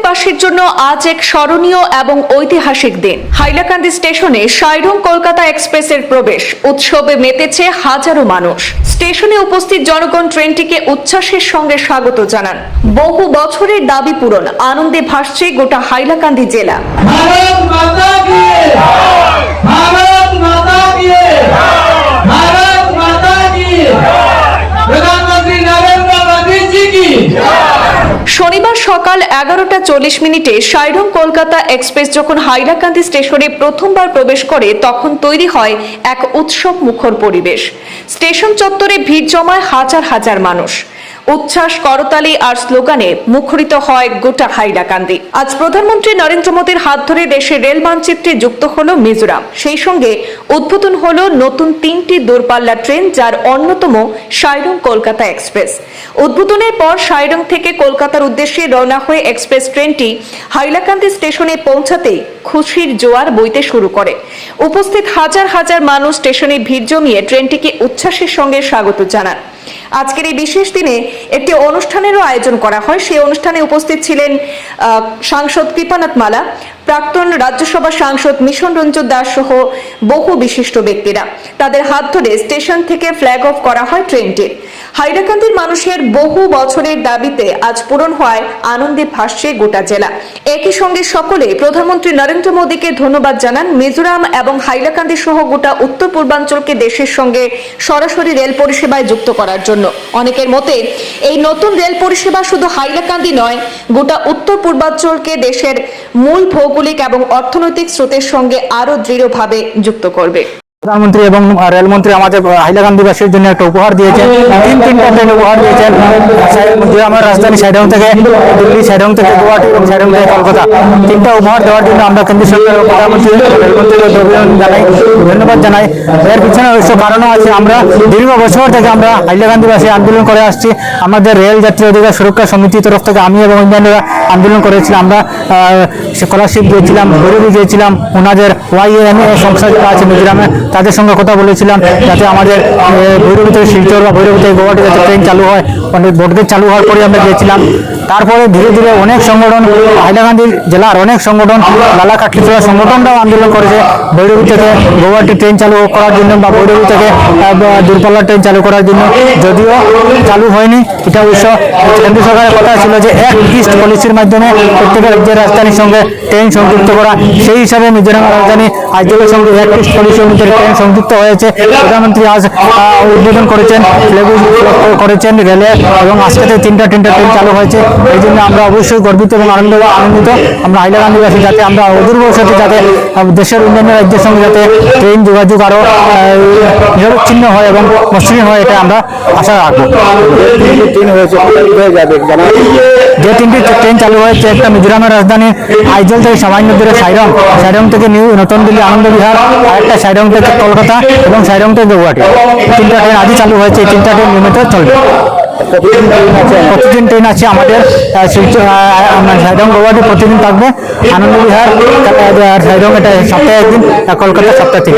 হাইলাকান্দিবাসীর জন্য আজ এক স্মরণীয় এবং ঐতিহাসিক দিন। হাইলাকান্দি স্টেশনে সাইরং কলকাতা এক্সপ্রেসের প্রবেশ। উৎসবে মেতেছে হাজারো মানুষ। স্টেশনে উপস্থিত জনগণ ট্রেনটিকে উচ্ছ্বাসের সঙ্গে স্বাগত জানান। বহু বছরের দাবি পূরণ। আনন্দে ভাসছে গোটা হাইলাকান্দি জেলা। ভারত মাতা কি? ভারত! এগারোটা চল্লিশ মিনিটে সাইরং কলকাতা এক্সপ্রেস যখন হাইলাকান্দি স্টেশনে প্রথমবার প্রবেশ করে, তখন তৈরি হয় এক উৎসব মুখর পরিবেশ। স্টেশন চত্বরে ভিড় জমায় হাজার হাজার মানুষ। উচ্ছ্বাস, করতালি আর স্লোগানে মুখরিত হয় গোটা হাইলাকান্দি। আজ প্রধানমন্ত্রী নরেন্দ্র মোদীর হাত ধরে দেশের রেল মানচিত্রে যুক্ত হল মিজোরাম। সেই সঙ্গে উদ্বোধন হল নতুন তিনটি দূরপাল্লা ট্রেন, যার অন্যতম সাইরং কলকাতা এক্সপ্রেস। উদ্বোধনের পর সাইরং থেকে কলকাতার উদ্দেশ্যে রওনা হয়ে এক্সপ্রেস ট্রেনটি হাইলাকান্দি স্টেশনে পৌঁছাতেই খুশির জোয়ার বইতে শুরু করে। উপস্থিত হাজার হাজার মানুষ স্টেশনে ভিড় জমিয়ে ট্রেনটিকে উচ্ছ্বাসের সঙ্গে স্বাগত জানান। আজকের এই বিশেষ দিনে একটি অনুষ্ঠানেরও আয়োজন করা হয়। সেই অনুষ্ঠানে উপস্থিত ছিলেন সাংসদ কৃপানাথ মালা, প্রাক্তন রাজ্যসভা সাংসদ মিশন রঞ্জন দাস সহ বহু বিশিষ্ট ব্যক্তিরা। তাদের হাত ধরে স্টেশন থেকে ফ্ল্যাগ অফ করা হয় ট্রেনটির হাইলাকান্দির মানুষের বহু বছরের দাবিতে আজ পূরণ হওয়ায় আনন্দে ভাসছে গোটা জেলা। একই সঙ্গে সকলে প্রধানমন্ত্রী নরেন্দ্র মোদীকে ধন্যবাদ জানান। মিজোরাম এবং হাইলাকান্দি সহ গোটা উত্তর পূর্বাঞ্চলকে দেশের সঙ্গে সরাসরি রেল পরিষেবায় যুক্ত করার জন্য। অনেকের মতে, এই নতুন রেল পরিষেবা শুধু হাইলাকান্দি নয়, গোটা উত্তর পূর্বাঞ্চলকে দেশের মূল ভৌগোলিক এবং অর্থনৈতিক স্রোতের সঙ্গে আরও দৃঢ়ভাবে যুক্ত করবে। প্রধানমন্ত্রী এবং রেলমন্ত্রী আমাদের হাইলাকান্দিবাসীর জন্য একটা উপহার দিয়েছেন। তিন তিনটা ট্রেন উপহার দিয়েছেন। আমার রাজধানী সাইডং থেকে দিল্লি সাইডং থেকে গুয়াহাটি এবং সাইডং থেকে কলকাতা তিনটা উপহার দেওয়ার জন্য আমরা কেন্দ্র সরকার ও প্রধানমন্ত্রী রেলমন্ত্রীকে অভিনন্দন জানাই, ধন্যবাদ জানাই। এর পিছনে অবশ্য কারণও আছে। আমরা দীর্ঘ বছর থেকে আমরা হাইলাকান্দিবাসী আন্দোলন করে আসছি। আমাদের রেল যাত্রী অধিকার সুরক্ষা সমিতির তরফ থেকে আমি এবং অন্যান্যরা আন্দোলন করেছিলাম। আমরা স্কলারশিপ দিয়েছিলাম, গরিবি দিয়েছিলাম। ওনাদের ওয়াই এম এ সংস্থা আছে মিজোরামে। তাদের সঙ্গে কথা বলেছিলাম, যাতে আমাদের ভৈরবী থেকে শিলচর বা ভৈরবী থেকে গুয়াহাটি যাতে ট্রেন চালু হয় অনেক বোর্ডের চালু হওয়ার পরে আমরা গিয়েছিলাম। তারপরে ধীরে ধীরে অনেক সংগঠন হাইলাকান্দি জেলার অনেক সংগঠন, লালা কাটলিচড়া সংগঠনরাও আন্দোলন করেছে। ভৈরবী থেকে গুয়াহাটি ট্রেন চালু করার জন্য বা ভৈরবী থেকে দূরপাল্লার ট্রেন চালু করার জন্য যদিও চালু হয়নি, এটা অবশ্য কেন্দ্র সরকারের কথা ছিল যে এক ইস্ট পলিসির মাধ্যমে প্রত্যেক রাজ্যের রাজধানীর সঙ্গে ট্রেন সংযুক্ত করা, সেই হিসাবে মিজোরামের রাজধানী আইজলের সঙ্গে এক ইস্ট পলিসি অনুযায়ী ট্রেন সংযুক্ত হয়েছে। প্রধানমন্ত্রী আজ উদ্বোধন করেছেন করেছেন রেলে এবং আজকে তিনটা তিনটা ট্রেন চালু হয়েছে। এই জন্য আমরা অবশ্যই গর্বিত এবং আনন্দ আনন্দিত। আমরা হাইলাকান্দিবাসী যাতে, আমরা অদূর ভবিষ্যতে যাতে দেশের অন্যান্য রাজ্যের সঙ্গে যাতে ট্রেন যোগাযোগ আরও নিরবিচ্ছিন্ন হয় এবং মসৃণ হয়, এটা আমরা আশা রাখব। যে তিনটি ট্রেন চালু হয়েছে, একটা মিজোরামের রাজধানী, আইজল থেকে সামান্য দূরে সাইরং। সাইরং থেকে নিউ, নতুন দিল্লি, আনন্দ বিহার আর একটা সাইরং থেকে কলকাতা এবং সাইরং থেকে গুয়াহাটি। তিনটা ট্রেন আজই চালু হয়েছে, এই তিনটা ট্রেন নিয়মিত চলবে। প্রতিদিন ট্রেন আছে আমাদের। সাইডং গুয়াহাটি প্রতিদিন থাকবে। আনন্দ বিহার সাইডং এটা সপ্তাহে একদিন কলকাতা সপ্তাহ তিন